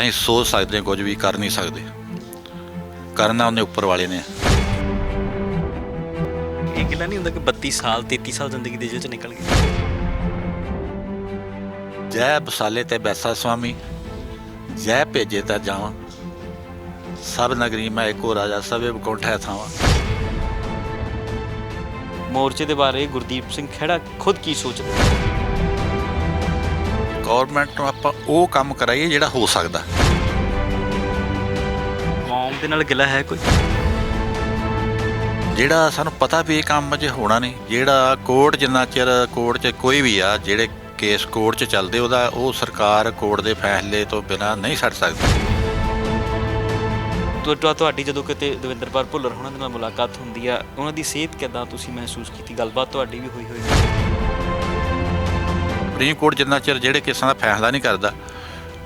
ਅਸੀਂ ਸੋਚ ਸਕਦੇ ਹਾਂ ਕੁਝ ਵੀ ਕਰ ਨਹੀਂ ਸਕਦੇ। ਕਰਨਾ ਉਹਨੇ ਉੱਪਰ ਵਾਲੇ ਨੇ। ਇਹ ਗੱਲਾਂ ਨਹੀਂ ਹੁੰਦਾ ਕਿ 32 ਸਾਲ 33 ਸਾਲ ਜ਼ਿੰਦਗੀ ਦੇ ਜੇਲ੍ਹ ਚ ਨਿਕਲ ਗਏ ਜੈ ਬਸਾਲੇ ਤੇ ਬੈਸਾ ਸੁਆਮੀ ਜੈ ਭੇਜੇ ਤਾਂ ਜਾਵਾਂ। ਸਭ ਨਗਰੀ ਮੈਂ ਇੱਕੋ ਰਾਜਾ ਸਭੇ ਬਕੌਂਠਾ ਥਾਵਾਂ। ਮੋਰਚੇ ਦੇ ਬਾਰੇ ਗੁਰਦੀਪ ਸਿੰਘ ਖਹਿੜਾ ਖੁਦ ਕੀ ਸੋਚਦਾ? ਹੈ? ਗਵਰਨਮੈਂਟ ਨੂੰ ਆਪਾਂ ਉਹ ਕੰਮ ਕਰਾਈਏ ਜਿਹੜਾ ਹੋ ਸਕਦਾ। ਕੌਮ ਦੇ ਨਾਲ ਗਿਲਾ ਹੈ ਕੋਈ? ਜਿਹੜਾ ਸਾਨੂੰ ਪਤਾ ਵੀ ਇਹ ਕੰਮ ਅਜੇ ਹੋਣਾ ਨਹੀਂ ਜਿਹੜਾ ਕੋਰਟ ਜਿੰਨਾ ਚਿਰ ਕੋਰਟ 'ਚ ਕੋਈ ਵੀ ਆ ਜਿਹੜੇ ਕੇਸ ਕੋਰਟ 'ਚ ਚੱਲਦੇ ਉਹਦਾ ਉਹ ਸਰਕਾਰ ਕੋਰਟ ਦੇ ਫੈਸਲੇ ਤੋਂ ਬਿਨਾ ਨਹੀਂ ਛੱਡ ਸਕਦੀ। ਤੁਹਾ- ਤੁਹਾ- ਤੁਹਾਡੀ ਜਦੋਂ ਕਿਤੇ ਦਵਿੰਦਰਪਾਲ ਭੁੱਲਰ ਹੋਣਾ ਦੇ ਨਾਲ ਮੁਲਾਕਾਤ ਹੁੰਦੀ ਆ ਉਹਨਾਂ ਦੀ ਸਿਹਤ ਕਿਦਾਂ ਤੁਸੀਂ ਮਹਿਸੂਸ ਕੀਤੀ? ਗੱਲਬਾਤ ਤੁਹਾਡੀ ਵੀ ਹੋਈ ਹੋਈ ਹੈ। ਸੁਪਰੀਮ ਕੋਰਟ ਜਿੰਨਾ ਚਿਰ ਜਿਹੜੇ ਕੇਸਾਂ ਦਾ ਫੈਸਲਾ ਨਹੀਂ ਕਰਦਾ,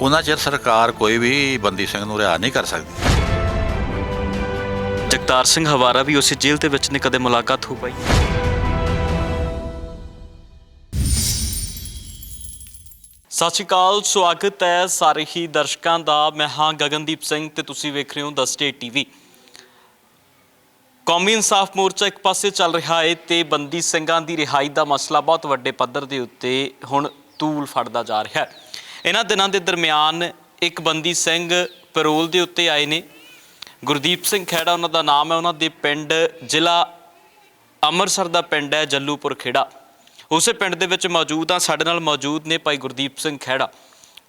ਉਹਨਾਂ ਚਿਰ ਸਰਕਾਰ ਕੋਈ ਵੀ ਬੰਦੀ ਸਿੰਘ ਨੂੰ ਰਿਹਾ ਨਹੀਂ ਕਰ ਸਕਦੀ। ਜਗਤਾਰ ਸਿੰਘ ਹਵਾਰਾ ਵੀ ਉਸੇ ਜੇਲ੍ਹ ਦੇ ਵਿੱਚ ਨੇ ਕਦੇ ਮੁਲਾਕਾਤ ਹੋ ਪਾਈ। ਸਤਿ ਸ਼੍ਰੀ ਅਕਾਲ, ਸਵਾਗਤ ਹੈ ਸਾਰੇ ਹੀ ਦਰਸ਼ਕਾਂ ਦਾ। ਮੈਂ ਹਾਂ ਗਗਨਦੀਪ ਸਿੰਘ ਤੇ ਤੁਸੀਂ ਵੇਖ ਰਹੇ ਹੋ ਦ ਸਟੇਟ ਟੀਵੀ। ਕੌਮੀ ਇਨਸਾਫ ਮੋਰਚਾ ਇੱਕ ਪਾਸੇ ਚੱਲ ਰਿਹਾ ਹੈ ਤੇ ਬੰਦੀ ਸਿੰਘਾਂ ਦੀ ਰਿਹਾਈ ਦਾ ਮਸਲਾ ਬਹੁਤ ਵੱਡੇ ਪੱਧਰ ਦੇ ਉੱਤੇ ਹੁਣ ਤੂਲ ਫੜਦਾ ਜਾ ਰਿਹਾ ਹੈ। ਇਹਨਾਂ ਦਿਨਾਂ ਦੇ ਦਰਮਿਆਨ ਇੱਕ ਬੰਦੀ ਸਿੰਘ ਪੈਰੋਲ ਦੇ ਉੱਤੇ ਆਏ ਨੇ। ਗੁਰਦੀਪ ਸਿੰਘ ਖੇੜਾ ਉਹਨਾਂ ਦਾ ਨਾਮ ਹੈ, ਉਹਨਾਂ ਦੇ ਪਿੰਡ ਜ਼ਿਲ੍ਹਾ ਅੰਮ੍ਰਿਤਸਰ ਦਾ ਪਿੰਡ ਹੈ, ਜੱਲੂਪੁਰ ਖੇੜਾ। ਉਸੇ ਪਿੰਡ ਦੇ ਵਿੱਚ ਮੌਜੂਦ ਆ, ਸਾਡੇ ਨਾਲ ਮੌਜੂਦ ਨੇ ਭਾਈ ਗੁਰਦੀਪ ਸਿੰਘ ਖੇੜਾ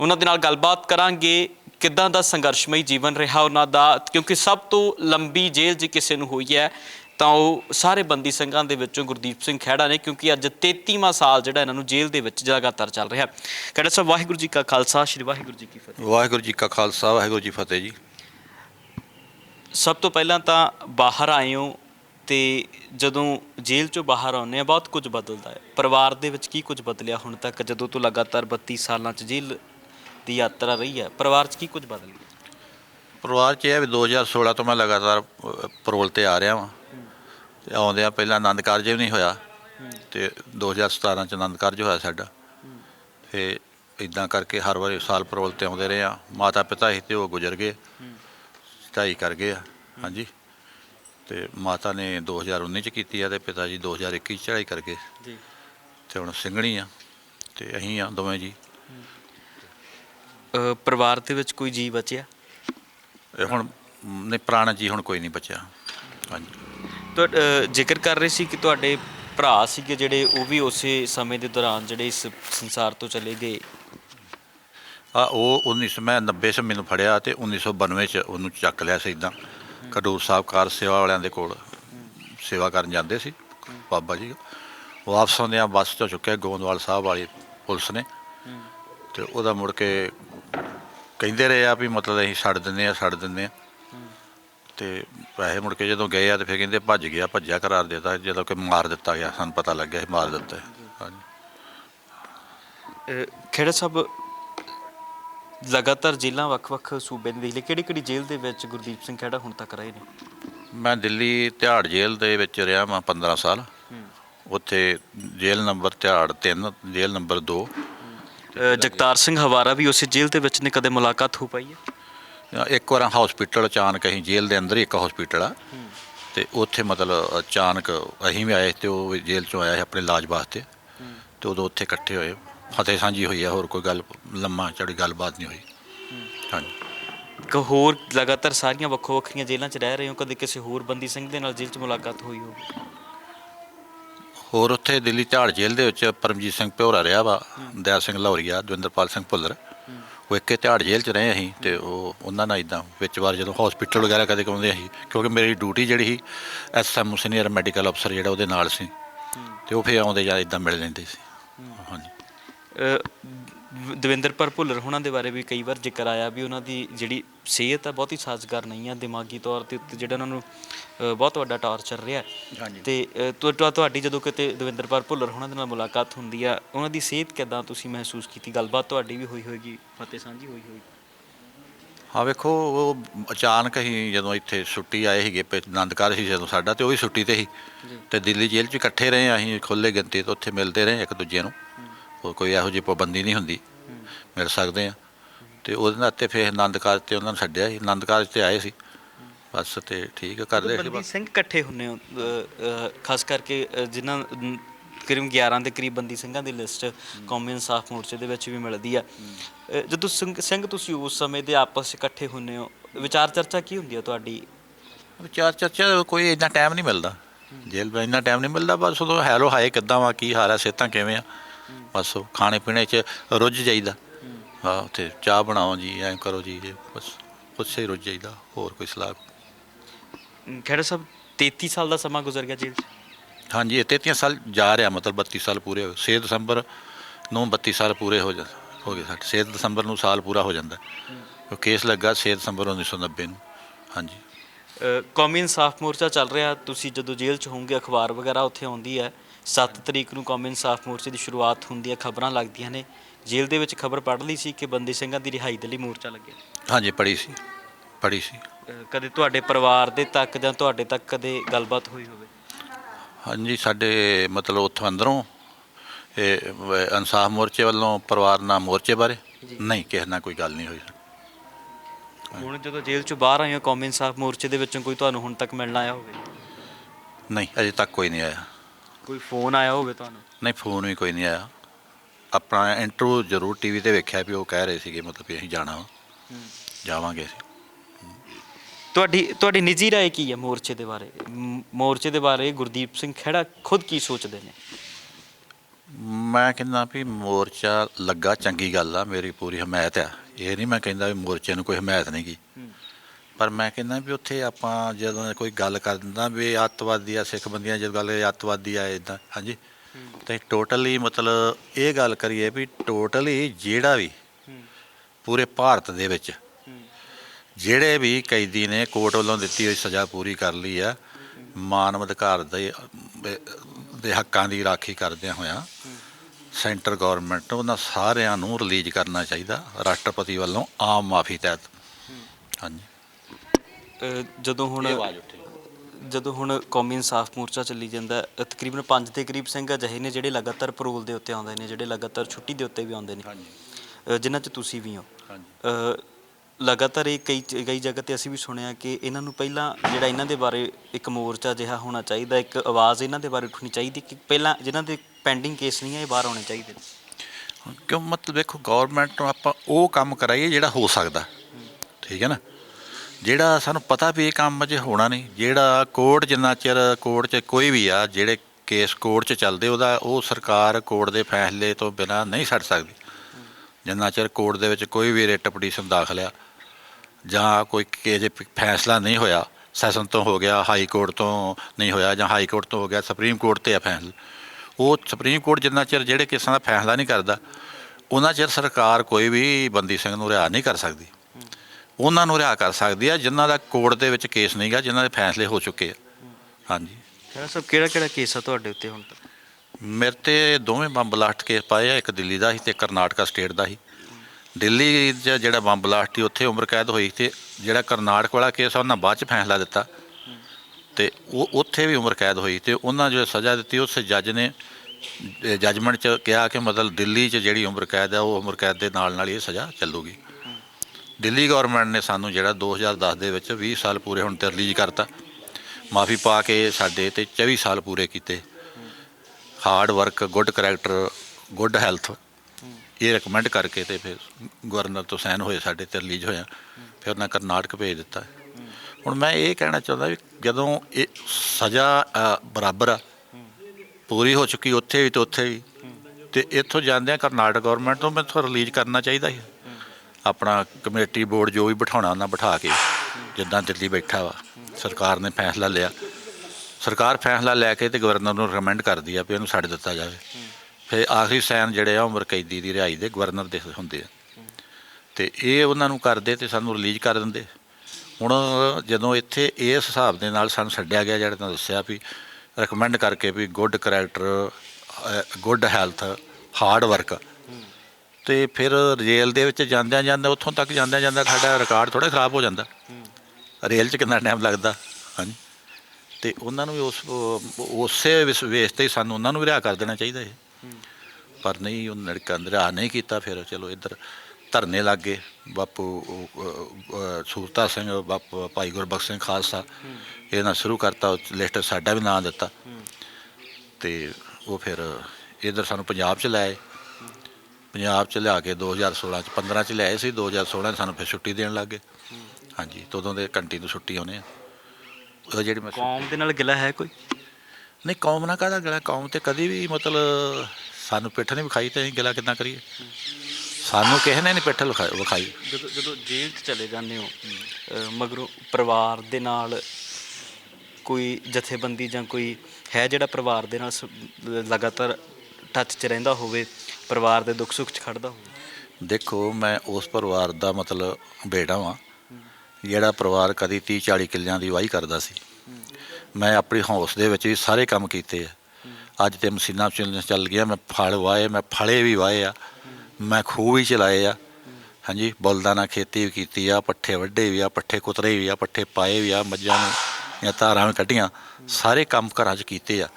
ਉਹਨਾਂ ਦੇ ਨਾਲ ਗੱਲਬਾਤ ਕਰਾਂਗੇ। ਕਿੱਦਾਂ ਦਾ ਸੰਘਰਸ਼ਮਈ ਜੀਵਨ ਰਿਹਾ ਉਹਨਾਂ ਦਾ? ਕਿਉਂਕਿ ਸਭ ਤੋਂ ਲੰਬੀ ਜੇਲ੍ਹ ਜੇ ਕਿਸੇ ਨੂੰ ਹੋਈ ਹੈ ਤਾਂ ਉਹ ਸਾਰੇ ਬੰਦੀ ਸਿੰਘਾਂ ਦੇ ਵਿੱਚੋਂ ਗੁਰਦੀਪ ਸਿੰਘ ਖੇੜਾ ਨੇ ਕਿਉਂਕਿ ਅੱਜ 33ਵਾਂ ਸਾਲ ਜਿਹੜਾ ਇਹਨਾਂ ਨੂੰ ਜੇਲ੍ਹ ਦੇ ਵਿੱਚ ਲਗਾਤਾਰ ਚੱਲ ਰਿਹਾ। ਖੇੜਾ ਸਾਹਿਬ ਵਾਹਿਗੁਰੂ ਜੀ ਕਾ ਖਾਲਸਾ ਸ੍ਰੀ ਵਾਹਿਗੁਰੂ ਜੀ ਕੀ ਫਤਿਹ। ਵਾਹਿਗੁਰੂ ਜੀ ਕਾ ਖਾਲਸਾ ਵਾਹਿਗੁਰੂ ਜੀ ਫਤਿਹ ਜੀ। ਸਭ ਤੋਂ ਪਹਿਲਾਂ ਤਾਂ ਬਾਹਰ ਆਏ ਹੋ ਤੇ ਜਦੋਂ ਜੇਲ੍ਹ ਚੋਂ ਬਾਹਰ ਆਉਂਦੇ ਆ ਬਹੁਤ ਕੁਝ ਬਦਲਦਾ ਹੈ। ਪਰਿਵਾਰ ਦੇ ਵਿੱਚ ਕੀ ਕੁਝ ਬਦਲਿਆ ਹੁਣ ਤੱਕ ਜਦੋਂ ਤੋਂ ਲਗਾਤਾਰ 32 ਸਾਲਾਂ ਚ ਜੇਲ੍ਹ ਦੀ ਯਾਤਰਾ ਰਹੀ ਹੈ। ਪਰਿਵਾਰ 'ਚ ਕੀ ਕੁਝ ਬਦਲ ਗਿਆ? ਪਰਿਵਾਰ 'ਚ ਇਹ ਹੈ ਵੀ 2016 ਤੋਂ ਮੈਂ ਲਗਾਤਾਰ ਪਰੋਲ ਤੇ ਆ ਰਿਹਾ ਵਾਂ। ਤੇ ਆਉਂਦਿਆਂ ਪਹਿਲਾਂ ਆਨੰਦ ਕਾਰਜ ਵੀ ਨਹੀਂ ਹੋਇਆ। ਤੇ 2017 ਚ ਆਨੰਦ ਕਾਰਜ ਹੋਇਆ ਸਾਡਾ। ਤੇ ਇਦਾਂ ਕਰਕੇ ਹਰ ਵਾਰੀ ਸਾਲ ਪਰੋਲ ਤੇ ਆਉਂਦੇ ਰਹੇ ਆ ਮਾਤਾ ਪਿਤਾ ਸੀ ਤੇ ਉਹ ਗੁਜ਼ਰ ਗਏ। ਚੜਾਈ ਕਰ ਗਏ ਆ। ਹਾਂਜੀ। ਤੇ ਮਾਤਾ ਨੇ 2019 ਚ ਕੀਤੀ ਆ ਤੇ ਪਿਤਾ ਜੀ 2021 ਚ ਚੜਾਈ ਕਰ ਗਏ। ਜੀ। ਤੇ ਹੁਣ ਸਿੰਘਣੀ ਆ। ਤੇ ਅਸੀਂ ਆ ਦੋਵੇਂ ਜੀ। ਪਰਿਵਾਰ ਦੇ ਵਿੱਚ ਕੋਈ ਜੀ ਬਚਿਆ? ਇਹ ਹੁਣ ਨੇ ਪੁਰਾਣਾ ਜੀ ਹੁਣ ਕੋਈ ਨਹੀਂ ਬਚਿਆ। ਹਾਂਜੀ। ਤੁਹਾ- ਜ਼ਿਕਰ ਕਰ ਰਹੇ ਸੀ ਕਿ ਤੁਹਾਡੇ ਭਰਾ ਸੀਗੇ ਜਿਹੜੇ ਉਹ ਵੀ ਉਸੇ ਸਮੇਂ ਦੇ ਦੌਰਾਨ ਜਿਹੜੇ ਇਸ ਸੰਸਾਰ ਤੋਂ ਚਲੇ ਗਏ? ਆ ਉਹ 1900 ਮੈਂ 90 ਚ ਮੈਨੂੰ ਫੜਿਆ ਤੇ 1992 ਚ ਉਹਨੂੰ ਚੱਕ ਲਿਆ ਸੀ ਇਦਾਂ। ਖਡੂਰ ਸਾਹਿਬ ਕਾਰ ਸੇਵਾ ਵਾਲਿਆਂ ਦੇ ਕੋਲ ਸੇਵਾ ਕਰਨ ਜਾਂਦੇ ਸੀ ਬਾਬਾ ਜੀ। ਉਹ ਵਾਪਸ ਆਉਂਦੇ ਆ ਬੱਸ ਤੋਂ ਚੁੱਕਿਆ ਗੋਂਦਵਾਲ ਸਾਹਿਬ ਵਾਲੀ ਪੁਲਿਸ ਨੇ। ਤੇ ਉਹਦਾ ਮੁੜ ਕੇ ਕਹਿੰਦੇ ਰਹੇ ਆ ਵੀ ਮਤਲਬ ਅਸੀਂ ਛੱਡ ਦਿੰਦੇ ਆ ਛੱਡ ਦਿੰਦੇ ਆ। ਤੇ ਪੈਸੇ ਮੁੜ ਕੇ ਜਦੋਂ ਗਏ ਆ ਤੇ ਫਿਰ ਕਹਿੰਦੇ ਭੱਜ ਗਿਆ ਭੱਜਿਆ ਕਰਾਰ ਦਿੱਤਾ ਜਦੋਂ ਕਿ ਮਾਰ ਦਿੱਤਾ ਗਿਆ ਸਾਨੂੰ ਪਤਾ ਲੱਗਿਆ ਸੀ ਮਾਰ ਦਿੱਤਾ। ਹਾਂਜੀ। ਖੇੜਾ ਸਾਹਿਬ ਲਗਾਤਾਰ ਜੇਲ੍ਹਾਂ ਵੱਖ-ਵੱਖ ਸੂਬੇ ਦੇ ਲਈ ਕਿਹੜੀ ਕਿਹੜੀ ਜੇਲ੍ਹ ਦੇ ਵਿੱਚ ਗੁਰਦੀਪ ਸਿੰਘ ਖੇੜਾ ਹੁਣ ਤੱਕ ਰਹੇ ਨੇ? ਮੈਂ ਦਿੱਲੀ ਤਿਹਾੜ ਜੇਲ੍ਹ ਦੇ ਵਿੱਚ ਰਿਹਾ ਮੈਂ 15 ਸਾਲ। ਉੱਥੇ ਜੇਲ੍ਹ ਨੰਬਰ ਤਿਹਾੜ 3 ਜੇਲ੍ਹ ਨੰਬਰ 2 ਅਹ, ਜਗਤਾਰ ਸਿੰਘ ਹਵਾਰਾ ਵੀ ਉਸੇ ਜੇਲ੍ਹ ਦੇ ਵਿੱਚ ਨੇ ਕਦੇ ਮੁਲਾਕਾਤ ਹੋ ਪਾਈ ਹੈ? ਇੱਕ ਵਾਰ ਹਸਪੀਟਲ ਅਚਾਨਕ ਅਸੀਂ ਜੇਲ੍ਹ ਦੇ ਅੰਦਰ ਹੀ ਇੱਕ ਹਸਪੀਟਲ ਆ। ਤੇ ਉੱਥੇ ਮਤਲਬ ਅਚਾਨਕ ਅਸੀਂ ਵੀ ਆਏ ਤੇ ਉਹ ਜੇਲ੍ਹ ਚੋਂ ਆਇਆ ਸੀ ਆਪਣੇ ਇਲਾਜ ਵਾਸਤੇ। ਤੇ ਉਦੋਂ ਉੱਥੇ ਇਕੱਠੇ ਹੋਏ। ਫਤਿਹ ਸਾਂਝੀ ਹੋਈ ਆ ਹੋਰ ਕੋਈ ਗੱਲ ਲੰਮਾ ਚੜੀ ਗੱਲਬਾਤ ਨਹੀਂ ਹੋਈ। ਹਾਂਜੀ। ਕਿ ਹੋਰ ਲਗਾਤਾਰ ਸਾਰੀਆਂ ਵੱਖੋ ਵੱਖਰੀਆਂ ਜੇਲ੍ਹਾਂ 'ਚ ਰਹਿ ਰਹੇ ਹੋ ਕਦੇ ਕਿਸੇ ਹੋਰ ਬੰਦੀ ਸਿੰਘ ਦੇ ਨਾਲ ਜੇਲ੍ਹ 'ਚ ਮੁਲਾਕਾਤ ਹੋਈ ਹੋਵੇ? ਹੋਰ ਉੱਥੇ ਦਿੱਲੀ ਝਾੜ ਜੇਲ੍ਹ ਦੇ ਵਿੱਚ ਪਰਮਜੀਤ ਸਿੰਘ ਭਿਓਰਾ ਰਿਹਾ ਵਾ ਦਇਆ ਸਿੰਘ ਲਾਹੌਰੀਆ ਦਵਿੰਦਰਪਾਲ ਸਿੰਘ ਭੁੱਲਰ। ਉਹ ਇੱਕੇ ਝਾੜ ਜੇਲ੍ਹ 'ਚ ਰਹੇ ਅਸੀਂ ਤੇ ਉਹ ਉਹਨਾਂ ਨਾਲ ਇਦਾਂ ਵਿੱਚ ਵਾਰ ਜਦੋਂ ਹਸਪੀਟਲ ਵਗੈਰਾ ਕਦੇ ਕਮਾਉਂਦੇ ਅਸੀਂ ਕਿਉਂਕਿ ਮੇਰੀ ਡਿਊਟੀ ਜਿਹੜੀ ਸੀ ਐਸਐਮ ਸੀਨੀਅਰ ਮੈਡੀਕਲ ਅਫਸਰ ਜਿਹੜਾ ਉਹਦੇ ਨਾਲ ਸੀ। ਤੇ ਉਹ ਫਿਰ ਆਉਂਦੇ ਜਾਂ ਇਦਾਂ ਮਿਲ ਲੈਂਦੇ ਸੀ। ਹਾਂਜੀ। ਅਹ, ਦਵਿੰਦਰਪਾਲ ਭੁੱਲਰ ਹੋਣਾ ਦੇ ਬਾਰੇ ਵੀ ਕਈ ਵਾਰ ਜ਼ਿਕਰ ਆਇਆ ਵੀ ਉਹਨਾਂ ਦੀ ਜਿਹੜੀ ਸਿਹਤ ਹੈ ਬਹੁਤੀ ਸਾਜ਼ਗਾਰ ਨਹੀਂ ਹੈ ਦਿਮਾਗੀ ਤੌਰ ਤੇ ਉੱਤੇ ਜਿਹੜਾ ਉਹਨਾਂ ਨੂੰ ਬਹੁਤ ਵੱਡਾ ਟਾਰਚਰ ਰਿਹਾ। ਤੇ ਤੁਹਾਡੀ ਜਦੋਂ ਕਿਤੇ ਦਵਿੰਦਰਪਾਲ ਭੁੱਲਰ ਹੋਣਾ ਦੇ ਨਾਲ ਮੁਲਾਕਾਤ ਹੁੰਦੀ ਆ ਉਹਨਾਂ ਦੀ ਸਿਹਤ ਕਿਦਾਂ ਤੁਸੀਂ ਮਹਿਸੂਸ ਕੀਤੀ? ਗੱਲਬਾਤ ਤੁਹਾਡੀ ਵੀ ਹੋਈ ਹੋਏਗੀ ਫਤਿਹ ਸਾਂਝੀ ਹੋਈ ਹੋਏਗੀ। ਹਾਂ ਵੇਖੋ ਉਹ ਅਚਾਨਕ ਹੀ ਜਦੋਂ ਇੱਥੇ ਛੁੱਟੀ ਆਏ ਸੀਗੇ ਪ- ਆਨੰਦ ਕਾਰਜ ਸੀ ਜਦੋਂ ਸਾਡਾ ਤੇ ਉਹ ਵੀ ਛੁੱਟੀ ਤੇ ਸੀ। ਤੇ ਦਿੱਲੀ ਜੇਲ੍ਹ 'ਚ ਇਕੱਠੇ ਰਹੇ ਅਸੀਂ ਖੁੱਲੇ ਗਿਣਤੀ ਤੇ ਉੱਥੇ ਮਿਲਦੇ ਰਹੇ ਇੱਕ ਦੂਜੇ ਨੂੰ। ਉਹ ਕੋਈ ਇਹੋ ਜਿਹੀ ਪਾਬੰਦੀ ਨਹੀਂ ਹੁੰਦੀ ਮਿਲ ਸਕਦੇ ਆ। ਤੇ ਉਹਦੇ ਨਾਲ ਤੇ ਫਿਰ ਆਨੰਦ ਕਾਰਜ ਤੇ ਉਹਨਾਂ ਨੂੰ ਛੱਡਿਆ ਸੀ ਆਨੰਦ ਕਾਰਜ ਤੇ ਆਏ ਸੀ। ਬਸ ਤੇ ਠੀਕ ਕਰਦੇ ਸੀ ਬੰਦੀ ਸਿੰਘ ਇਕੱਠੇ ਹੁੰਨੇ ਹੋ ਖਾਸ ਕਰਕੇ ਜਿਨ੍ਹਾਂ ਕਰੀਬ 11 ਦੇ ਕਰੀਬ ਬੰਦੀ ਸਿੰਘਾਂ ਦੀ ਲਿਸਟ ਕੌਮੀ ਇਨਸਾਫ ਮੋਰਚੇ ਦੇ ਵਿੱਚ ਵੀ ਮਿਲਦੀ ਆ। ਜਦੋਂ ਸਿੰਘ ਤੁਸੀਂ ਉਸ ਸਮੇਂ ਦੇ ਆਪਸ ਇਕੱਠੇ ਹੁੰਨੇ ਹੋ ਵਿਚਾਰ ਚਰਚਾ ਕੀ ਹੁੰਦੀ ਆ ਤੁਹਾਡੀ? ਵਿਚਾਰ ਚਰਚਾ ਕੋਈ ਇੰਨਾ ਟਾਈਮ ਨਹੀਂ ਮਿਲਦਾ। ਜੇਲ੍ਹ ਵਿੱਚ ਇੰਨਾ ਟਾਈਮ ਨਹੀਂ ਮਿਲਦਾ ਬਸ ਉਦੋਂ ਹੈਲੋ ਹਾਏ ਕਿੱਦਾਂ ਵਾ ਕੀ ਹਾਲ ਆ ਸਿਹਤਾਂ ਕਿਵੇਂ ਆ। ਬਸ ਉਹ ਖਾਣੇ ਪੀਣੇ 'ਚ ਰੁੱਝ ਜਾਈਦਾ। ਹਾਂ ਤੇ ਚਾਹ ਬਣਾਓ ਜੀ ਐਂ ਕਰੋ ਜੀ ਇਹ ਬਸ ਉਸੇ ਹੀ ਰੁੱਝ ਜਾਈਦਾ ਹੋਰ ਕੋਈ ਸਲਾਹ। ਖਹਿਰਾ ਸਾਹਿਬ 33 ਸਾਲ ਦਾ ਸਮਾਂ ਗੁਜ਼ਰ ਗਿਆ ਜੇਲ੍ਹ 'ਚ? ਹਾਂਜੀ ਇਹ 33 ਸਾਲ ਜਾ ਰਿਹਾ ਮਤਲਬ 32 ਸਾਲ ਪੂਰੇ ਹੋ 6 ਦਸੰਬਰ ਨੂੰ 32 ਸਾਲ ਪੂਰੇ ਹੋ ਜਾ ਹੋ ਗਏ ਸਾਡੇ। 6 ਦਸੰਬਰ ਨੂੰ ਸਾਲ ਪੂਰਾ ਹੋ ਜਾਂਦਾ। ਉਹ ਕੇਸ ਲੱਗਾ 6 ਦਸੰਬਰ 1990 ਨੂੰ। ਹਾਂਜੀ। ਕੌਮੀ ਇਨਸਾਫ ਮੋਰਚਾ ਚੱਲ ਰਿਹਾ। ਤੁਸੀਂ ਜਦੋਂ ਜੇਲ੍ਹ 'ਚ ਹੋਵੋਗੇ ਅਖਬਾਰ ਵਗੈਰਾ ਉੱਥੇ ਆਉਂਦੀ ਹੈ। 7 ਤਰੀਕ ਨੂੰ ਕੌਮੀ ਇਨਸਾਫ ਮੋਰਚੇ ਦੀ ਸ਼ੁਰੂਆਤ ਹੁੰਦੀ ਹੈ ਖਬਰਾਂ ਲੱਗਦੀਆਂ ਨੇ। ਜੇਲ੍ਹ ਦੇ ਵਿੱਚ ਖਬਰ ਪੜ੍ਹ ਲਈ ਸੀ ਕਿ ਬੰਦੀ ਸਿੰਘਾਂ ਦੀ ਰਿਹਾਈ ਦੇ ਲਈ ਮੋਰਚਾ ਲੱਗਿਆ ਹਾਂਜੀ ਪੜੀ ਸੀ ਪੜੀ ਸੀ। ਅ, ਕਦੇ ਤੁਹਾਡੇ ਪਰਿਵਾਰ ਦੇ ਤੱਕ ਜਾਂ ਤੁਹਾਡੇ ਤੱਕ ਕਦੇ ਗੱਲਬਾਤ ਹੋਈ ਹੋਵੇ? ਹਾਂਜੀ ਸਾਡੇ ਮਤਲਬ ਉੱਥੋਂ ਅੰਦਰੋਂ ਇਹ ਵ- ਇਨਸਾਫ ਮੋਰਚੇ ਵੱਲੋਂ ਪਰਿਵਾਰ ਨਾਲ ਮੋਰਚੇ ਬਾਰੇ। ਨਹੀਂ ਕਿਸੇ ਨਾਲ ਕੋਈ ਗੱਲ ਨਹੀਂ ਹੋਈ। ਹੁਣ ਜਦੋਂ ਜੇਲ੍ਹ 'ਚੋਂ ਬਾਹਰ ਆਏ ਹੋ ਕੌਮੀ ਇਨਸਾਫ ਮੋਰਚੇ ਦੇ ਵਿੱਚੋਂ ਕੋਈ ਤੁਹਾਨੂੰ ਹੁਣ ਤੱਕ ਮਿਲਣ ਆਇਆ ਹੋਵੇ? ਨਹੀਂ ਅਜੇ ਤੱਕ ਕੋਈ ਨਹੀਂ ਆਇਆ। ਕੋਈ ਫੋਨ ਆਇਆ ਹੋਵੇ ਤੁਹਾਨੂੰ? ਨਹੀਂ ਫੋਨ ਵੀ ਕੋਈ ਨਹੀਂ ਆਇਆ। ਆਪਣਾ ਇੰਟਰਵਿਊ ਜ਼ਰੂਰ ਟੀਵੀ ਤੇ ਵੇਖਿਆ ਵੀ ਉਹ ਕਹਿ ਰਹੇ ਸੀਗੇ ਮਤਲਬ ਵੀ ਅਸੀਂ ਜਾਣਾ ਜਾਵਾਂਗੇ ਤੁਹਾਡੀ ਤੁਹਾਡੀ ਨਿੱਜੀ ਰਾਏ ਕੀ ਹੈ ਮੋਰਚੇ ਦੇ ਬਾਰੇ? ਮੋਰਚੇ ਦੇ ਬਾਰੇ ਗੁਰਦੀਪ ਸਿੰਘ ਖੜਾ ਖੁਦ ਕੀ ਸੋਚਦੇ ਨੇ? ਮੈਂ ਕਹਿੰਦਾ ਵੀ ਮੋਰਚਾ ਲੱਗਾ ਚੰਗੀ ਗੱਲ ਆ ਮੇਰੀ ਪੂਰੀ ਹਮਾਇਤ ਆ। ਇਹ ਨਹੀਂ ਮੈਂ ਕਹਿੰਦਾ ਵੀ ਮੋਰਚੇ ਨੂੰ ਕੋਈ ਹਮਾਇਤ ਨਹੀਂ ਗੀ। ਪਰ ਮੈਂ ਕਹਿੰਦਾ ਵੀ ਉੱਥੇ ਆਪਾਂ ਜਦੋਂ ਕੋਈ ਗੱਲ ਕਰ ਦਿੰਦਾ ਵੀ ਅੱਤਵਾਦੀ ਆ ਸਿੱਖ ਬੰਦੀਆਂ ਜਦੋਂ ਗੱਲ ਅੱਤਵਾਦੀ ਆ ਇਦਾਂ ਹਾਂਜੀ। ਤੇ ਟੋਟਲੀ ਮਤਲਬ ਇਹ ਗੱਲ ਕਰੀਏ ਵੀ ਟੋਟਲੀ ਜਿਹੜਾ ਵੀ ਪੂਰੇ ਭਾਰਤ ਦੇ ਵਿੱਚ ਜਿਹੜੇ ਵੀ ਕੈਦੀ ਨੇ ਕੋਰਟ ਵੱਲੋਂ ਦਿੱਤੀ ਹੋਈ ਸਜ਼ਾ ਪੂਰੀ ਕਰ ਲਈ ਆ ਮਾਨਵ ਅਧਿਕਾਰ ਦੇ ਦੇ ਹੱਕਾਂ ਦੀ ਰਾਖੀ ਕਰਦਿਆਂ ਹੋਇਆਂ ਸੈਂਟਰ ਗਵਰਨਮੈਂਟ ਉਹਨਾਂ ਸਾਰਿਆਂ ਨੂੰ ਰਿਲੀਜ਼ ਕਰਨਾ ਚਾਹੀਦਾ ਰਾਸ਼ਟਰਪਤੀ ਵੱਲੋਂ ਆਮ ਮਾਫੀ ਤਹਿਤ। ਹਾਂਜੀ। ਅ, ਜਦੋਂ ਹੁਣ ਉੱਠੀ ਜਦੋਂ ਹੁਣ ਕੌਮੀ ਇਨਸਾਫ ਮੋਰਚਾ ਚੱਲੀ ਜਾਂਦਾ ਹੈ, ਅ, ਤਕਰੀਬਨ 5 ਦੇ ਕਰੀਬ ਸਿੰਘ ਅਜਿਹੇ ਨੇ ਜਿਹੜੇ ਲਗਾਤਾਰ ਪੈਰੋਲ ਦੇ ਉੱਤੇ ਆਉਂਦੇ ਨੇ ਜਿਹੜੇ ਲਗਾਤਾਰ ਛੁੱਟੀ ਦੇ ਉੱਤੇ ਵੀ ਆਉਂਦੇ ਨੇ। ਹਾਂਜੀ। ਅ, ਜਿਨ੍ਹਾਂ 'ਚ ਤੁਸੀਂ ਵੀ ਹੋ। ਹਾਂਜੀ। ਅ, ਲਗਾਤਾਰ ਇਹ ਕਈ ਕਈ ਜਗ੍ਹਾ ਤੇ ਅਸੀਂ ਵੀ ਸੁਣਿਆ ਕਿ ਇਹਨਾਂ ਨੂੰ ਪਹਿਲਾਂ ਜਿਹੜਾ ਇਹਨਾਂ ਦੇ ਬਾਰੇ ਇੱਕ ਮੋਰਚਾ ਜਿਹਾ ਹੋਣਾ ਚਾਹੀਦਾ ਇੱਕ ਆਵਾਜ਼ ਇਹਨਾਂ ਦੇ ਬਾਰੇ ਉੱਠਣੀ ਚਾਹੀਦੀ ਕਿ ਪਹਿਲਾਂ ਜਿਨ੍ਹਾਂ ਦੇ ਪੈਂਡਿੰਗ ਕੇਸ ਨਹੀਂ ਹੈ ਇਹ ਬਾਹਰ ਆਉਣੇ ਚਾਹੀਦੇ ਨੇ। ਕਿਉਂ? ਮਤਲਬ ਵੇਖੋ ਗਵਰਨਮੈਂਟ ਨੂੰ ਆਪਾਂ ਉਹ ਕੰਮ ਕਰਾਈਏ ਜਿਹੜਾ ਹੋ ਸਕਦਾ। ਠੀਕ ਹੈ ਨਾ? ਜਿਹੜਾ ਸਾਨੂੰ ਪਤਾ ਵੀ ਇਹ ਕੰਮ ਅਜੇ ਹੋਣਾ ਨਹੀਂ, ਜਿਹੜਾ ਕੋਰਟ ਜਿੰਨਾ ਚਿਰ ਕੋਰਟ 'ਚ ਕੋਈ ਵੀ ਆ, ਜਿਹੜੇ ਕੇਸ ਕੋਰਟ 'ਚ ਚੱਲਦੇ, ਉਹਦਾ ਉਹ ਸਰਕਾਰ ਕੋਰਟ ਦੇ ਫੈਸਲੇ ਤੋਂ ਬਿਨਾ ਨਹੀਂ ਛੱਡ ਸਕਦੀ। ਜਿੰਨਾ ਚਿਰ ਕੋਰਟ ਦੇ ਵਿੱਚ ਕੋਈ ਵੀ ਰਿਟ ਪਟੀਸ਼ਨ ਦਾਖਲ ਆ, ਜਾਂ ਕੋਈ ਕੇਸ ਫੈਸਲਾ ਨਹੀਂ ਹੋਇਆ, ਸੈਸ਼ਨ ਤੋਂ ਹੋ ਗਿਆ, ਹਾਈ ਕੋਰਟ ਤੋਂ ਨਹੀਂ ਹੋਇਆ, ਜਾਂ ਹਾਈ ਕੋਰਟ ਤੋਂ ਹੋ ਗਿਆ, ਸੁਪਰੀਮ ਕੋਰਟ ਤੇ ਆ ਫੈਸਲਾ। ਉਹ ਸੁਪਰੀਮ ਕੋਰਟ ਜਿੰਨਾ ਚਿਰ ਜਿਹੜੇ ਕੇਸਾਂ ਦਾ ਫੈਸਲਾ ਨਹੀਂ ਕਰਦਾ, ਉਹਨਾਂ ਚਿਰ ਸਰਕਾਰ ਕੋਈ ਵੀ ਬੰਦੀ ਸਿੰਘ ਨੂੰ ਰਿਹਾ ਨਹੀਂ ਕਰ ਸਕਦੀ। ਉਹਨਾਂ ਨੂੰ ਰਿਹਾ ਕਰ ਸਕਦੀ ਆ ਜਿਨ੍ਹਾਂ ਦਾ ਕੋਰਟ ਦੇ ਵਿੱਚ ਕੇਸ ਨਹੀਂਗਾ ਜਿਨ੍ਹਾਂ ਦੇ ਫੈਸਲੇ ਹੋ ਚੁੱਕੇ ਆ। ਹਾਂਜੀ। ਖੈਰ ਸਭ ਕਿਹੜਾ ਕਿਹੜਾ ਕੇਸ ਆ ਤੁਹਾਡੇ ਉੱਤੇ ਹੁਣ ਤੱਕ? ਮੇਰੇ ਤੇ ਦੋਵੇਂ ਬੰਬ ਬਲਾਸਟ ਕੇਸ ਪਾਏ ਆ ਇੱਕ ਦਿੱਲੀ ਦਾ ਸੀ ਤੇ ਕਰਨਾਟਕਾ ਸਟੇਟ ਦਾ ਸੀ। ਦਿੱਲੀ 'ਚ ਜਿਹੜਾ ਬੰਬ ਬਲਾਸਟ ਸੀ ਉੱਥੇ ਉਮਰ ਕੈਦ ਹੋਈ ਤੇ ਜਿਹੜਾ ਕਰਨਾਟਕ ਵਾਲਾ ਕੇਸ ਆ ਉਹਨਾਂ ਬਾਅਦ ਚ ਫੈਸਲਾ ਦਿੱਤਾ। ਤੇ ਉਹ ਉੱਥੇ ਵੀ ਉਮਰ ਕੈਦ ਹੋਈ ਤੇ ਉਹਨਾਂ ਜੋ ਸਜ਼ਾ ਦਿੱਤੀ ਉਸ ਜੱਜ ਨੇ ਜੱਜਮੈਂਟ ਚ ਕਿਹਾ ਕਿ ਮਤਲਬ ਦਿੱਲੀ 'ਚ ਜਿਹੜੀ ਉਮਰ ਕੈਦ ਆ ਉਹ ਉਮਰ ਕੈਦ ਦੇ ਨਾਲ ਨਾਲ ਇਹ ਸਜ਼ਾ ਚੱਲੂਗੀ। ਦਿੱਲੀ ਗਵਰਨਮੈਂਟ ਨੇ ਸਾਨੂੰ ਜਿਹੜਾ 2010 ਦੇ ਵਿੱਚ 20 ਸਾਲ ਪੂਰੇ ਹੁਣ ਤੇ ਰਿਲੀਜ਼ ਕਰਤਾ। ਮਾਫੀ ਪਾ ਕੇ ਸਾਡੇ ਤੇ 24 ਸਾਲ ਪੂਰੇ ਕੀਤੇ। Hard work good character good health ਇਹ ਰეკਮੈਂਡ ਕਰਕੇ ਤੇ ਫਿਰ ਗਵਰਨਰ ਤੋਂ ਸਾਈਨ ਹੋਏ ਸਾਡੇ ਤੇ ਰਿਲੀਜ਼ ਹੋਇਆ ਫਿਰ ਉਹਨਾਂ ਕਰਨਾਟਕ ਭੇਜ ਦਿੱਤਾ। ਹੁਣ ਮੈਂ ਇਹ ਕਹਿਣਾ ਚਾਹੁੰਦਾ ਵੀ ਜਦੋਂ ਇਹ ਸਜ਼ਾ ਬਰਾਬਰ ਆ, ਪੂਰੀ ਹੋ ਚੁੱਕੀ ਉੱਥੇ ਵੀ ਤੇ ਉੱਥੇ ਵੀ, ਤੇ ਇੱਥੋਂ ਜਾਂਦਿਆਂ ਕਰਨਾਟਕ ਗਵਰਨਮੈਂਟ ਤੋਂ ਮੈਥੋਂ ਰਿਲੀਜ਼ ਕਰਨਾ ਚਾਹੀਦਾ ਸੀ। ਆਪਣਾ ਕਮੇਟੀ ਬੋਰਡ ਜੋ ਵੀ ਬਿਠਾਉਣਾ ਉਹਨਾਂ ਬਿਠਾ ਕੇ ਜਿੱਦਾਂ ਦਿੱਲੀ ਬੈਠਾ ਵਾ, ਸਰਕਾਰ ਨੇ ਫੈਸਲਾ ਲਿਆ। ਸਰਕਾਰ ਫੈਸਲਾ ਲੈ ਕੇ ਤੇ ਗਵਰਨਰ ਨੂੰ ਰਿਕਮੈਂਡ ਕਰਦੀ ਆ ਵੀ ਇਹਨੂੰ ਛੱਡ ਦਿੱਤਾ ਜਾਵੇ। ਫਿਰ ਆਖਰੀ ਸੈਨ ਜਿਹੜੇ ਆ ਉਮਰ ਕੈਦੀ ਦੀ ਰਿਹਾਈ ਦੇ ਗਵਰਨਰ ਦੇ ਹੁੰਦੇ ਆ। ਤੇ ਇਹ ਉਹਨਾਂ ਨੂੰ ਕਰਦੇ ਤੇ ਸਾਨੂੰ ਰਿਲੀਜ਼ ਕਰ ਦਿੰਦੇ। ਹੁਣ ਜਦੋਂ ਇੱਥੇ ਇਸ ਹਿਸਾਬ ਦੇ ਨਾਲ ਸਾਨੂੰ ਛੱਡਿਆ ਗਿਆ ਜਿਹੜਾ ਤੁਹਾਨੂੰ ਦੱਸਿਆ ਵੀ ਰਿਕਮੈਂਡ ਕਰਕੇ ਵੀ good character good health hard work ਤੇ ਫਿਰ ਰੇਲ ਦੇ ਵਿੱਚ ਜਾਂਦਿਆਂ ਜਾਂਦਿਆਂ, ਉੱਥੋਂ ਤੱਕ ਜਾਂਦਿਆਂ ਜਾਂਦਾ ਸਾਡਾ ਰਿਕਾਰਡ ਥੋੜਾ ਖਰਾਬ ਹੋ ਜਾਂਦਾ। ਰੇਲ 'ਚ ਕਿੰਨਾ ਟਾਈਮ ਲੱਗਦਾ? ਹਾਂਜੀ। ਤੇ ਉਹਨਾਂ ਨੂੰ ਵੀ ਉਸ ਉਸੇ ਵਿਸ- ਵੇਸ ਤੇ ਸਾਨੂੰ ਉਹਨਾਂ ਨੂੰ ਵੀ ਰਿਹਾ ਕਰ ਦੇਣਾ ਚਾਹੀਦਾ ਹੈ ਪਰ ਨਹੀਂ, ਉਹ ਲੜਕਾ ਰਿਹਾ ਨਹੀਂ ਕੀਤਾ, ਫਿਰ ਚਲੋ ਇੱਧਰ ਧਰਨੇ ਲੱਗੇ ਬਾਪੂ ਸੂਰਤਾ ਸਿੰਘ, ਬਾਪੂ, ਭਾਈ ਗੁਰਬਖਸ਼ ਸਿੰਘ ਖਾਲਸਾ ਇਹਨਾਂ ਸ਼ੁਰੂ ਕਰਤਾ ਲਿਸਟ ਸਾਡਾ ਵੀ ਨਾਂ ਦਿੱਤਾ। ਤੇ ਉਹ ਫਿਰ ਇਧਰ ਸਾਨੂੰ ਪੰਜਾਬ ਚ ਲੈ ਪੰਜਾਬ ਚ ਲਿਆ ਕੇ 2016 ਚ 15 ਚ ਲਿਆਏ ਸੀ 2016 ਚ ਸਾਨੂੰ ਫਿਰ ਛੁੱਟੀ ਦੇਣ ਲੱਗੇ ਹਾਂਜੀ ਤੋਂ ਉਦੋਂ ਦੇ ਕੰਟੀਨਿਊ ਛੁੱਟੀ ਆਉਨੇ ਆ। ਉਹ ਜਿਹੜੀ ਮੈਂ ਕੌਮ ਦੇ ਨਾਲ ਗਿਲਾ ਹੈ ਕੋਈ? ਨਹੀਂ ਕੌਮ ਨਾਲ ਕਾਹਦਾ ਗਲਾ? ਕੌਮ ਤੇ ਕਦੀ ਵੀ ਮਤਲਬ ਸਾਨੂੰ ਪਿੱਠ ਨਹੀਂ ਵਿਖਾਈ ਤੇ ਅਸੀਂ ਗਿਲਾ ਕਿੱਦਾਂ ਕਰੀਏ? ਸਾਨੂੰ ਕਿਸੇ ਨੇ ਨਹੀਂ ਪਿੱਠ ਵਿਖਾ- ਵਿਖਾਈ। ਜਦੋਂ ਜਦੋਂ ਜੇਲ੍ਹ 'ਚ ਚਲੇ ਜਾਂਦੇ ਹੋ ਮਗਰੋਂ ਪਰਿਵਾਰ ਦੇ ਨਾਲ ਕੋਈ ਜਥੇਬੰਦੀ ਜਾਂ ਕੋਈ ਹੈ ਜਿਹੜਾ ਪਰਿਵਾਰ ਦੇ ਨਾਲ ਲਗਾਤਾਰ ਟੱਚ 'ਚ ਰਹਿੰਦਾ ਹੋਵੇ ਪਰਿਵਾਰ ਦੇ ਦੁੱਖ ਸੁੱਖ 'ਚ ਖੜਦਾ ਹੋਵੇ ਦੇਖੋ, ਮੈਂ ਉਸ ਪਰਿਵਾਰ ਦਾ ਮਤਲਬ ਬੇਟਾ ਵਾਂ, ਜਿਹੜਾ ਪਰਿਵਾਰ ਕਦੀ 30 40 ਕਿੱਲਿਆਂ ਦੀ ਵਾਹੀ ਕਰਦਾ ਸੀ। ਮੈਂ ਆਪਣੀ ਹੌਸ ਦੇ ਵਿੱਚ ਵੀ ਸਾਰੇ ਕੰਮ ਕੀਤੇ ਆ। ਅੱਜ ਤੇ ਮਸ਼ੀਨਾਂ ਚੱਲ ਚੱਲ ਗਿਆ ਮੈਂ ਫਲ ਵਾਏ, ਮੈਂ ਫਲੇ ਵੀ ਵਾਏ ਆ। ਮੈਂ ਖੂਹ ਵੀ ਚਲਾਏ ਆ। ਹਾਂਜੀ, ਬਲਦਾਂ ਨਾਲ ਖੇਤੀ ਵੀ ਕੀਤੀ ਆ, ਪੱਠੇ ਵੱਢੇ ਵੀ ਆ, ਪੱਠੇ ਕੁਤਰੇ ਵੀ ਆ, ਪੱਠੇ ਪਾਏ ਵੀ ਆ, ਮੱਝਾਂ ਨੂੰ ਜਾਂ ਧਾਰਾਂ ਵੀ ਕੱਢੀਆਂ। ਸਾਰੇ ਕੰਮ ਘਰਾਂ 'ਚ ਕੀਤੇ ਆ।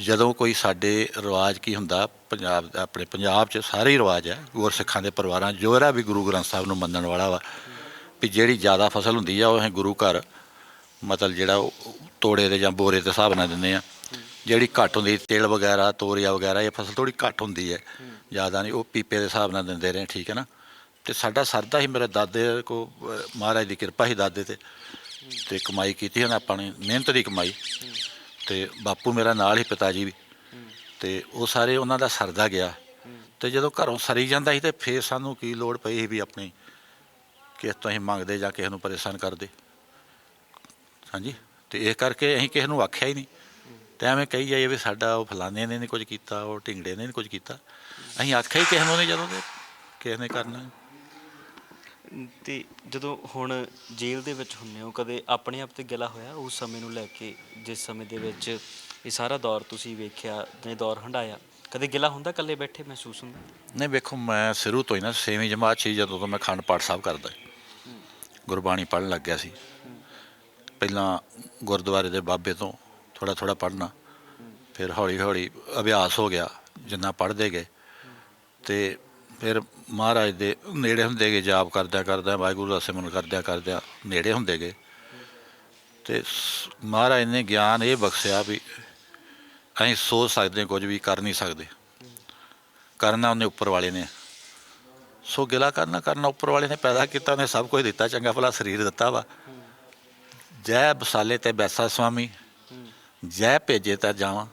ਜਦੋਂ ਕੋਈ ਸਾਡੇ ਰਿਵਾਜ ਕੀ ਹੁੰਦਾ ਪੰਜਾਬ ਆਪਣੇ ਪੰਜਾਬ 'ਚ ਸਾਰੇ ਹੀ ਰਿਵਾਜ ਹੈ ਗੁਰਸਿੱਖਾਂ ਦੇ ਪਰਿਵਾਰਾਂ 'ਚ, ਜੋ ਵੀ ਗੁਰੂ ਗ੍ਰੰਥ ਸਾਹਿਬ ਨੂੰ ਮੰਨਣ ਵਾਲਾ ਵਾ ਵੀ ਜਿਹੜੀ ਜ਼ਿਆਦਾ ਫਸਲ ਹੁੰਦੀ ਆ ਉਹ ਅਸੀਂ ਗੁਰੂ ਘਰ ਮਤਲਬ ਜਿਹੜਾ ਉਹ ਤੋੜੇ ਦੇ ਜਾਂ ਬੋਰੇ ਦੇ ਹਿਸਾਬ ਨਾਲ ਦਿੰਦੇ ਆ। ਜਿਹੜੀ ਘੱਟ ਹੁੰਦੀ ਤਿਲ ਵਗੈਰਾ ਤੋਰੀਆ ਵਗੈਰਾ ਇਹ ਫਸਲ ਥੋੜੀ ਘੱਟ ਹੁੰਦੀ ਹੈ। ਜ਼ਿਆਦਾ ਨਹੀਂ ਉਹ ਪੀਪੇ ਦੇ ਹਿਸਾਬ ਨਾਲ ਦਿੰਦੇ ਰਹੇ ਠੀਕ ਹੈ ਨਾ? ਤੇ ਸਾਡਾ ਸਰਦਾ ਹੀ ਮੇਰੇ ਦਾਦੇ ਕੋ ਮਹਾਰਾਜ ਦੀ ਕਿਰਪਾ ਹੀ ਦਾਦੇ ਤੇ ਤੇ ਕਮਾਈ ਕੀਤੀ ਉਹਨਾਂ ਆਪਾਂ ਨੇ ਮਿਹਨਤ ਦੀ ਕਮਾਈ। ਤੇ ਬਾਪੂ ਮੇਰਾ ਨਾਲ ਹੀ ਪਿਤਾ ਜੀ ਵੀ। ਤੇ ਉਹ ਸਾਰੇ ਉਹਨਾਂ ਦਾ ਸਰਦਾ ਗਿਆ। ਤੇ ਜਦੋਂ ਘਰੋਂ ਸਰੀ ਜਾਂਦਾ ਸੀ ਤੇ ਫੇਰ ਸਾਨੂੰ ਕੀ ਲੋੜ ਪਈ ਸੀ ਵੀ ਆਪਣੀ ਕਿਸ ਤੋਂ ਅਸੀਂ ਮੰਗਦੇ ਜਾਂ ਕਿਸੇ ਨੂੰ ਪਰੇਸ਼ਾਨ ਕਰਦੇ। ਹਾਂਜੀ? ਤੇ ਇਹ ਕਰਕੇ ਅਸੀਂ ਕਿਸੇ ਨੂੰ ਆਖਿਆ ਹੀ ਨਹੀਂ। ਤੇ ਐਵੇਂ ਕਹੀ ਜਾਈਏ ਵੀ ਸਾਡਾ ਉਹ ਫਲਾਣੇ ਨੇ ਨਹੀਂ ਕੁਝ ਕੀਤਾ, ਉਹ ਢਿੰਗੜੇ ਨੇ ਨਹੀਂ ਕੁਝ ਕੀਤਾ। ਅਸੀਂ ਆਖਿਆ ਹੀ ਕਿਸੇ ਨੂੰ ਨਹੀਂ ਜਦੋਂ ਕਿ ਕਿਸੇ ਨੇ ਕਰਨਾ। ਤੇ ਜਦੋਂ ਹੁਣ ਜੇਲ੍ਹ ਦੇ ਵਿੱਚ ਹੁੰਨੇ ਹੋ, ਕਦੇ ਆਪਣੇ ਆਪ ਤੇ ਗਿਲਾ ਹੋਇਆ ਉਸ ਸਮੇਂ ਨੂੰ ਲੈ ਕੇ, ਜਿਸ ਸਮੇਂ ਦੇ ਵਿੱਚ ਇਹ ਸਾਰਾ ਦੌਰ ਤੁਸੀਂ ਵੇਖਿਆ ਜਾਂ ਦੌਰ ਹੰਡਾਇਆ ਕਦੇ ਗਿਲਾ ਹੁੰਦਾ ਇਕੱਲੇ ਬੈਠੇ ਮਹਿਸੂਸ ਹੁੰਦਾ? ਨਹੀਂ, ਵੇਖੋ, ਮੈਂ ਸ਼ੁਰੂ ਤੋਂ ਹੀ ਨਾ ਛੇਵੀਂ ਜਮਾਤ 'ਚ ਸੀ ਜਦੋਂ ਤੋਂ ਮੈਂ ਅਖੰਡ ਪਾਠ ਸਾਹਿਬ ਕਰਦਾ ਗੁਰਬਾਣੀ ਪੜ੍ਹਨ ਲੱਗ ਗਿਆ ਸੀ। ਪਹਿਲਾਂ ਗੁਰਦੁਆਰੇ ਦੇ ਬਾਬੇ ਤੋਂ ਥੋੜਾ ਥੋੜਾ ਪੜ੍ਹਨਾ। ਫਿਰ ਹੌਲੀ ਹੌਲੀ ਅਭਿਆਸ ਹੋ ਗਿਆ, ਜਿੰਨਾ ਪੜ੍ਹਦੇ ਗਏ। ਤੇ ਫਿਰ ਮਹਾਰਾਜ ਦੇ ਨੇੜੇ ਹੁੰਦੇ ਗਏ, ਜਾਪ ਕਰਦਿਆਂ ਕਰਦਿਆਂ, ਵਾਹਿਗੁਰੂ ਦਾ ਸਿਮਰਨ ਕਰਦਿਆਂ ਕਰਦਿਆਂ ਨੇੜੇ ਹੁੰਦੇ ਗਏ। ਤੇ ਸ- ਮਹਾਰਾਜ ਨੇ ਗਿਆਨ ਇਹ ਬਖਸ਼ਿਆ ਵੀ ਅਸੀਂ ਸੋਚ ਸਕਦੇ, ਕੁਝ ਵੀ ਕਰ ਨਹੀਂ ਸਕਦੇ। ਕਰਨਾ ਉਹਨੇ ਉੱਪਰ ਵਾਲੇ ਨੇ। ਸੋ ਗਿਲਾ ਕਰਨਾ ਕਰਨਾ ਉੱਪਰ ਵਾਲੇ ਨੇ, ਪੈਦਾ ਕੀਤਾ, ਉਹਨੇ ਸਭ ਕੁਝ ਦਿੱਤਾ, ਚੰਗਾ ਭਲਾ ਸਰੀਰ ਦਿੱਤਾ ਵਾ। ਜੈ ਬਸਾਲੇ ਤੇ ਬੈਸਾ ਸੁਆਮੀ ਜੈ ਭੇਜੇ ਤਾਂ ਜਾਵਾਂ।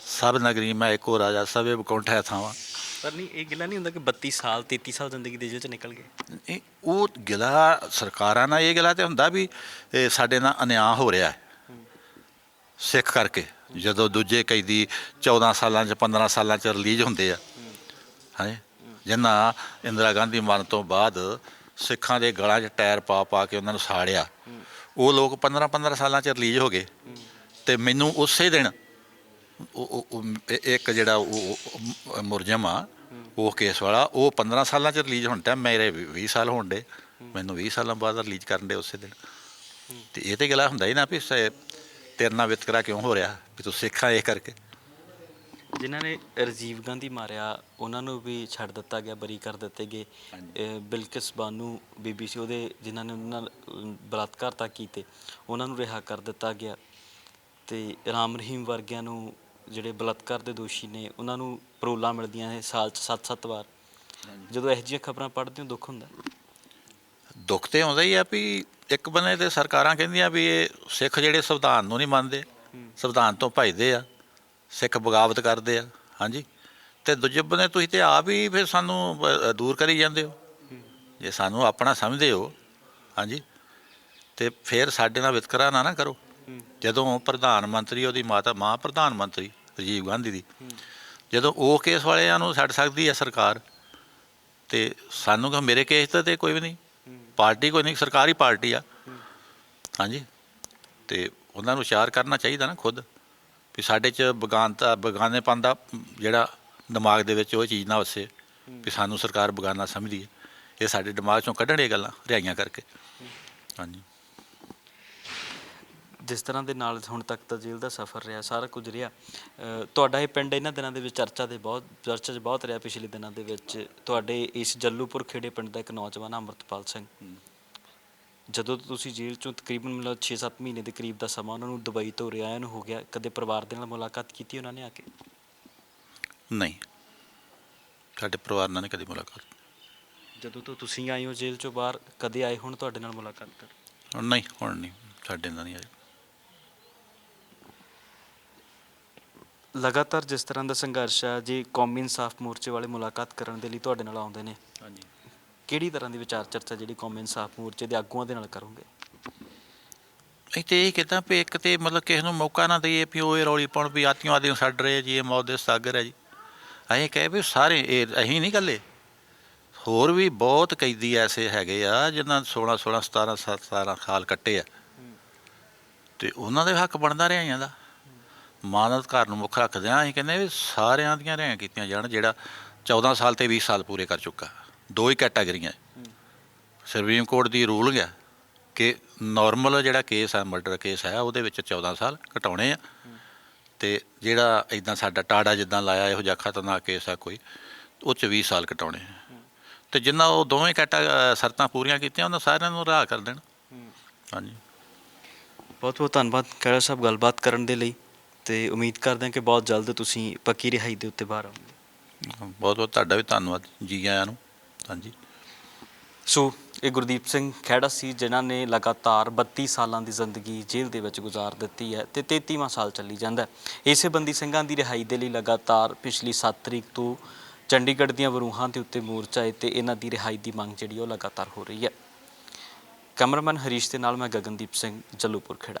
ਸਭ ਨਗਰੀ ਮੈਂ ਇੱਕੋ ਰਾਜਾ, ਸਭੇ ਬਕੌਂਠਾ ਥਾਵਾਂ। ਪਰ ਨਹੀਂ, ਇਹ ਗਿਲਾ ਨਹੀਂ ਹੁੰਦਾ ਕਿ 32 ਸਾਲ 33 ਸਾਲ ਜ਼ਿੰਦਗੀ ਦੇ ਜੇਲ੍ਹ 'ਚ ਨਿਕਲ ਗਏ? ਇਹ ਉਹ ਗਿਲਾ ਸਰਕਾਰਾਂ ਨਾਲ ਇਹ ਗਿਲਾ ਤੇ ਹੁੰਦਾ ਵੀ, ਇਹ ਸਾਡੇ ਨਾਲ ਅਨਿਆਂ ਹੋ ਰਿਹਾ ਹੈ। ਸਿੱਖ ਕਰਕੇ, ਜਦੋਂ ਦੂਜੇ ਕੈਦੀ 14 ਸਾਲਾਂ ਚ 15 ਸਾਲਾਂ ਚ ਰਿਲੀਜ਼ ਹੁੰਦੇ ਆ। ਹੈ? ਜਿੰਨਾ ਇੰਦਰਾ ਗਾਂਧੀ ਮਰਨ ਤੋਂ ਬਾਅਦ ਸਿੱਖਾਂ ਦੇ ਗਲਾਂ 'ਚ ਟਾਇਰ ਪਾ ਪਾ ਕੇ ਉਹਨਾਂ ਨੂੰ ਸਾੜਿਆ। ਉਹ ਲੋਕ 15 15 ਸਾਲਾਂ ਚ ਰਿਲੀਜ਼ ਹੋ ਗਏ। ਤੇ ਮੈਨੂੰ ਉਸੇ ਦਿਨ ਉਹ- ਉਹ ਇੱਕ ਜਿਹੜਾ ਉਹ ਉਹ ਮੁਰਜਮ ਆ ਉਹ ਕੇਸ ਵਾਲਾ ਉਹ 15 ਸਾਲਾਂ ਚ ਰਿਲੀਜ਼ ਹੋਣ ਟਾਈਮ ਮੇਰੇ 20 ਸਾਲ ਹੋਣ ਦੇ ਮੈਨੂੰ 20 ਸਾਲਾਂ ਬਾਅਦ ਰਿਲੀਜ਼ ਕਰਨ ਦੇ ਉਸੇ ਦਿਨ। ਤੇ ਇਹ ਤੇ ਗੱਲਾਂ ਹੁੰਦਾ ਹੀ ਨਾ ਵੀ ਸ- ਤੇਰੇ ਨਾਲ ਵਿਤਕਰਾ ਕਿਉਂ ਹੋ ਰਿਹਾ ਵੀ ਤੂੰ ਸਿੱਖਾਂ ਇਹ ਕਰਕੇ। ਜਿਨ੍ਹਾਂ ਨੇ ਰਾਜੀਵ ਗਾਂਧੀ ਮਾਰਿਆ ਉਹਨਾਂ ਨੂੰ ਵੀ ਛੱਡ ਦਿੱਤਾ ਗਿਆ ਬਰੀ ਕਰ ਦਿੱਤੇ ਗਏ। ਅਹ ਬਿਲਕਿਸ ਬਾਨੂ ਬੀਬੀ ਸੀ ਉਹਦੇ ਜਿਨ੍ਹਾਂ ਨੇ ਉਹਨਾਂ ਨਾਲ ਅਮ, ਬਲਾਤਕਾਰ ਤੱਕ ਕੀਤੇ ਉਹਨਾਂ ਨੂੰ ਰਿਹਾ ਕਰ ਦਿੱਤਾ ਗਿਆ। ਤੇ ਰਾਮ ਰਹੀਮ ਵਰਗਿਆਂ ਨੂੰ ਜਿਹੜੇ ਬਲਾਤਕਾਰ ਦੇ ਦੋਸ਼ੀ ਨੇ ਉਹਨਾਂ ਨੂੰ ਪਰੋਲਾਂ ਮਿਲਦੀਆਂ ਨੇ ਸਾਲ 'ਚ 7-7 ਵਾਰ। ਜਦੋਂ ਇਹੋ ਜਿਹੀਆਂ ਖਬਰਾਂ ਪੜ੍ਹਦੇ ਹੋ ਦੁੱਖ ਹੁੰਦਾ? ਦੁੱਖ ਤੇ ਆਉਂਦਾ ਹੀ ਆ ਵੀ ਇੱਕ ਬੰਨੇ ਤੇ ਸਰਕਾਰਾਂ ਕਹਿੰਦੀਆਂ ਵੀ ਇਹ ਸਿੱਖ ਜਿਹੜੇ ਸੰਵਿਧਾਨ ਨੂੰ ਨਹੀਂ ਮੰਨਦੇ ਸੰਵਿਧਾਨ ਤੋਂ ਭਜਦੇ ਆ ਸਿੱਖ ਬਗਾਵਤ ਕਰਦੇ ਆ ਹਾਂਜੀ। ਤੇ ਦੂਜੇ ਬੰਨੇ ਤੁਸੀਂ ਤੇ ਆਪ ਹੀ ਫਿਰ ਸਾਨੂੰ ਦੂਰ ਕਰੀ ਜਾਂਦੇ ਹੋ। ਜੇ ਸਾਨੂੰ ਆਪਣਾ ਸਮਝਦੇ ਹੋ ਹਾਂਜੀ। ਤੇ ਫਿਰ ਸਾਡੇ ਨਾਲ ਵਿਤਕਰਾ ਨਾ ਨਾ ਕਰੋ। ਜਦੋਂ ਪ੍ਰਧਾਨ ਮੰਤਰੀ, ਉਹਦੀ ਮਾਤਾ ਮਾਂ ਪ੍ਰਧਾਨ ਮੰਤਰੀ ਰਾਜੀਵ ਗਾਂਧੀ ਦੀ, ਜਦੋਂ ਉਹ ਕੇਸ ਵਾਲਿਆਂ ਨੂੰ ਛੱਡ ਸਕਦੀ ਹੈ ਸਰਕਾਰ, ਤੇ ਸਾਨੂੰ ਕਹ ਮੇਰੇ ਕੇਸ ਤੇ ਤੇ ਕੋਈ ਵੀ ਨਹੀਂ, ਪਾਰਟੀ ਕੋਈ ਨਹੀਂ, ਸਰਕਾਰੀ ਪਾਰਟੀ ਆ। ਹਾਂਜੀ? ਤੇ ਉਹਨਾਂ ਨੂੰ ਵਿਚਾਰ ਕਰਨਾ ਚਾਹੀਦਾ ਨਾ ਖੁਦ, ਵੀ ਸਾਡੇ ਚ ਬਗਾਨਤਾ, ਬਗਾਨੇਪਨ ਦਾ ਜਿਹੜਾ ਦਿਮਾਗ ਦੇ ਵਿੱਚ ਉਹ ਚੀਜ਼ ਨਾ ਵਸੇ, ਵੀ ਸਾਨੂੰ ਸਰਕਾਰ ਬਗਾਨਾ ਸਮਝਦੀ ਹੈ। ਇਹ ਸਾਡੇ ਦਿਮਾਗ ਚੋਂ ਕੱਢਣ ਇਹ ਗੱਲਾਂ, ਰਿਹਾਈਆਂ ਕਰਕੇ। ਹਾਂਜੀ। ਜਿਸ ਤਰ੍ਹਾਂ ਦੇ ਨਾਲ ਹੁਣ ਤੱਕ ਤਾਂ ਜੇਲ੍ਹ ਦਾ ਸਫ਼ਰ ਰਿਹਾ ਸਾਰਾ ਕੁਝ ਰਿਹਾ ਤੁਹਾਡਾ ਇਹ ਪਿੰਡ ਇਹਨਾਂ ਦਿਨਾਂ ਦੇ ਵਿੱਚ ਚਰਚਾ ਦੇ ਬਹੁਤ ਚਰਚਾ 'ਚ ਬਹੁਤ ਰਿਹਾ ਪਿਛਲੇ ਦਿਨਾਂ ਦੇ ਵਿੱਚ। ਤੁਹਾਡੇ ਇਸ ਜੱਲੂਪੁਰ ਖੇੜੇ ਪਿੰਡ ਦਾ ਇੱਕ ਨੌਜਵਾਨ ਅਮਰਤਪਾਲ ਸਿੰਘ। ਜਦੋਂ ਤੋਂ ਤੁਸੀਂ ਜੇਲ੍ਹ ਚੋਂ ਤਕਰੀਬਨ ਮਤਲਬ 6-7 ਮਹੀਨੇ ਦੇ ਕਰੀਬ ਦਾ ਸਮਾਂ ਉਹਨਾਂ ਨੂੰ ਦੁਬਈ ਤੋਂ ਰਿਆਇਆ ਨੂੰ ਹੋ ਗਿਆ ਕਦੇ ਪਰਿਵਾਰ ਦੇ ਨਾਲ ਮੁਲਾਕਾਤ ਕੀਤੀ ਉਹਨਾਂ ਨੇ ਆ ਕੇ? ਨਹੀਂ। ਸਾਡੇ ਪਰਿਵਾਰ ਨਾਲ ਕਦੀ ਮੁਲਾਕਾਤ। ਜਦੋਂ ਤੋਂ ਤੁਸੀਂ ਆਏ ਹੋ ਜੇਲ੍ਹ ਚੋਂ ਬਾਹਰ ਕਦੇ ਆਏ ਹੁਣ ਤੁਹਾਡੇ ਨਾਲ ਮੁਲਾਕਾਤ ਕਰ ਹੁਣ ਨਹੀਂ ਹੁਣ ਨਹੀਂ ਸਾਡੇ ਨਾਲ ਨਹੀਂ ਆਏ। ਲਗਾਤਾਰ ਜਿਸ ਤਰ੍ਹਾਂ ਦਾ ਸੰਘਰਸ਼ ਹੈ ਜੇ ਕੌਮੀ ਇਨਸਾਫ ਮੋਰਚੇ ਵਾਲੇ ਮੁਲਾਕਾਤ ਕਰਨ ਦੇ ਲਈ ਤੁਹਾਡੇ ਨਾਲ ਆਉਂਦੇ ਨੇ ਹਾਂਜੀ। ਕਿਹੜੀ ਤਰ੍ਹਾਂ ਦੀ ਵਿਚਾਰ ਚਰਚਾ ਜਿਹੜੀ ਕੌਮੀ ਇਨਸਾਫ ਮੋਰਚੇ ਦੇ ਆਗੂਆਂ ਦੇ ਨਾਲ ਕਰੋਗੇ? ਤੇ ਇਹ ਕਹਿੰਦਾ ਵੀ ਇੱਕ ਤੇ ਮਤਲਬ ਕਿਸੇ ਨੂੰ ਮੌਕਾ ਨਾ ਦਈਏ ਵੀ ਉਹ ਇਹ ਰੌਲੀ ਪਾਉਣ ਵੀ ਆਤੀਆਂ ਆਦੀਆਂ ਛੱਡ ਰਹੇ ਜੀ ਇਹ ਮੌਤ ਦੇ ਸਾਗਰ ਹੈ ਜੀ। ਅਸੀਂ ਕਹੇ ਵੀ ਸਾਰੇ ਇਹ ਅਸੀਂ ਨਹੀਂ ਇਕੱਲੇ। ਹੋਰ ਵੀ ਬਹੁਤ ਕੈਦੀ ਐਸੇ ਹੈਗੇ ਆ ਜਿਨ੍ਹਾਂ 16 16 17 17 ਸਾਲ ਕੱਟੇ ਆ। ਤੇ ਉਹਨਾਂ ਦੇ ਹੱਕ ਬਣਦਾ ਰਿਹਾ ਜਾਂਦਾ ਮਾਨਵ ਘਰ ਨੂੰ ਮੁੱਖ ਰੱਖਦੇ ਆ ਅਸੀਂ ਕਹਿੰਦੇ ਵੀ ਸਾਰਿਆਂ ਦੀਆਂ ਰਿਆਂ ਕੀਤੀਆਂ ਜਾਣ, ਜਿਹੜਾ 14 ਸਾਲ ਤੇ 20 ਸਾਲ ਪੂਰੇ ਕਰ ਚੁੱਕਾ। ਦੋ ਹੀ ਕੈਟਾਗਰੀਆਂ। ਸੁਪਰੀਮ ਕੋਰਟ ਦੀ ਰੂਲ ਹੈ ਕਿ ਨਾਰਮਲ ਜਿਹੜਾ ਕੇਸ ਹੈ ਮਰਡਰ ਕੇਸ ਹੈ, ਉਹਦੇ ਵਿੱਚ 14 ਸਾਲ ਘਟਾਉਣੇ ਆ। ਤੇ ਜਿਹੜਾ ਇਦਾਂ ਸਾਡਾ ਟਾੜਾ ਜਿੱਦਾਂ ਲਾਇਆ, ਇਹੋ ਜਿਹਾ ਖਤਰਨਾਕ ਕੇਸ ਆ ਕੋਈ, ਉਹ ਚ 20 ਸਾਲ ਘਟਾਉਣੇ ਆ। ਤੇ ਜਿੰਨਾ ਉਹ ਦੋਵੇਂ ਕੈਟਾ, ਸ਼ਰਤਾਂ ਪੂਰੀਆਂ ਕੀਤੀਆਂ, ਉਹਨਾਂ ਸਾਰਿਆਂ ਨੂੰ ਰਾਹ ਕਰ ਦੇਣ। ਹਾਂਜੀ। ਬਹੁਤ ਬਹੁਤ ਧੰਨਵਾਦ, ਖੈਰਾ ਸਾਹਿਬ, ਗੱਲਬਾਤ ਕਰਨ ਦੇ ਲਈ। ਤੇ ਉਮੀਦ ਕਰਦੇ ਹਾਂ ਕਿ ਬਹੁਤ ਜਲਦ ਤੁਸੀਂ ਪੱਕੀ ਰਿਹਾਈ ਦੇ ਉੱਤੇ ਬਾਹਰ ਆਓਗੇ। ਬਹੁਤ ਬਹੁਤ ਤੁਹਾਡਾ ਵੀ ਧੰਨਵਾਦ ਜੀ ਆਇਆਂ ਨੂੰ। ਹਾਂਜੀ। ਸੋ ਇਹ ਗੁਰਦੀਪ ਸਿੰਘ ਖਹਿੜਾ ਸੀ ਜਿਨ੍ਹਾਂ ਨੇ ਲਗਾਤਾਰ 32 ਸਾਲਾਂ ਦੀ ਜ਼ਿੰਦਗੀ ਜੇਲ੍ਹ ਦੇ ਵਿੱਚ ਗੁਜ਼ਾਰ ਦਿੱਤੀ ਹੈ ਤੇ 33ਵਾਂ ਸਾਲ ਚੱਲੀ ਜਾਂਦਾ ਹੈ। ਇਸੇ ਬੰਦੀ ਸਿੰਘਾਂ ਦੀ ਰਿਹਾਈ ਦੇ ਲਈ ਲਗਾਤਾਰ ਪਿਛਲੀ 7 ਤਰੀਕ ਤੋਂ ਚੰਡੀਗੜ੍ਹ ਦੀਆਂ ਵਰੂਹਾਂ ਦੇ ਉੱਤੇ ਮੋਰਚਾ ਹੈ ਤੇ ਇਹਨਾਂ ਦੀ ਰਿਹਾਈ ਦੀ ਮੰਗ ਜਿਹੜੀ ਉਹ ਲਗਾਤਾਰ ਹੋ ਰਹੀ ਹੈ। ਕੈਮਰਾਮੈਨ ਹਰੀਸ਼ ਦੇ ਨਾਲ ਮੈਂ ਗਗਨਦੀਪ ਸਿੰਘ ਜੱਲੂਪੁਰ ਖੇੜਾ